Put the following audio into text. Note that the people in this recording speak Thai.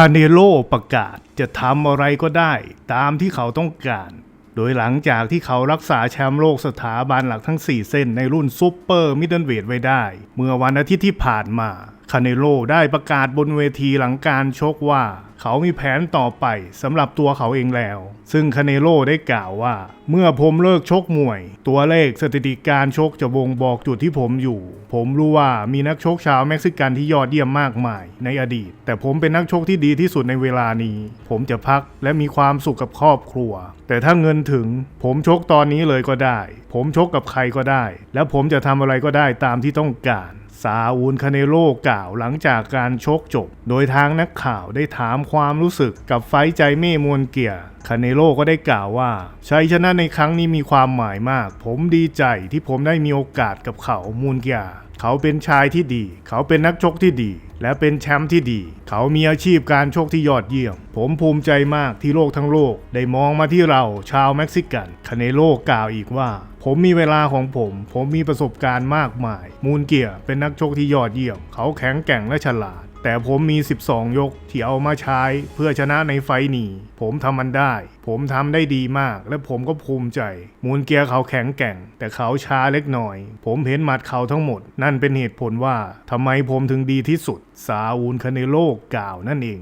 คาเนโลประกาศจะทำอะไรก็ได้ ตามที่เขาต้องการ โดยหลังจากที่เขารักษาแชมป์โลกสถาบันหลักทั้ง 4 เส้นในรุ่นซูเปอร์มิดเดิลเวทไว้ได้ เมื่อวันอาทิตย์ที่ผ่านมา คาเนโลได้ประกาศบนเวทีหลังการชกว่า เขามีแผนต่อไปสำหรับตัวเขาเองแล้ว ซึ่งคาเนโลได้กล่าวว่า เมื่อผมเลิกชกมวย ตัวเลขสถิติการชกจะบ่งบอกจุดที่ผมอยู่ ผมรู้ว่ามีนักชกชาวเม็กซิกันที่ยอดเยี่ยมมากมายในอดีต แต่ผมเป็นนักชกที่ดีที่สุดในเวลานี้ ผมจะพักและมีความสุขกับครอบครัว แต่ถ้าเงินถึง ผมชกตอนนี้เลยก็ได้ ผมชกกับใครก็ได้ และผมจะทำอะไรก็ได้ตามที่ต้องการ ซาอูลคาเนโลกล่าวหลังจากการชกจบ โดยทางนักข่าวได้ถามความรู้สึกกับไฟใจเม่มวนเกียร์คาเนโลก็ได้กล่าวว่า ชัยชนะในครั้งนี้มีความหมายมาก ผมดีใจที่ผมได้มีโอกาสกับเขามูนเกียร์เขาเป็นชายที่ดี เขาเป็นนักชกที่ดี และเป็นแชมป์ที่ดี เขามีอาชีพการชกที่ยอดเยี่ยม ผมภูมิใจมากที่โลกทั้งโลก ได้มองมาที่เราชาวเม็กซิกันคาเนโลกล่าวอีกว่า ผมมีเวลาของผม ผมมีประสบการณ์มากมาย มูนเกียร์เป็นนักชกที่ยอดเยี่ยม เขาแข็งแกร่งและฉลาด แต่ผมมี 12 ยกที่เอามาใช้ เพื่อชนะในไฟท์นี้ ผมทำมันได้ ผมทำได้ดีมาก และผมก็ภูมิใจ มูนเกียร์เขาแข็งแกร่ง แต่เขาช้าเล็กน้อย ผมเห็นหมัดเขาทั้งหมด นั่นเป็นเหตุผลว่าทำไมผมถึงดีที่สุด ซาอูลคาเนโลกล่าวนั่นเอง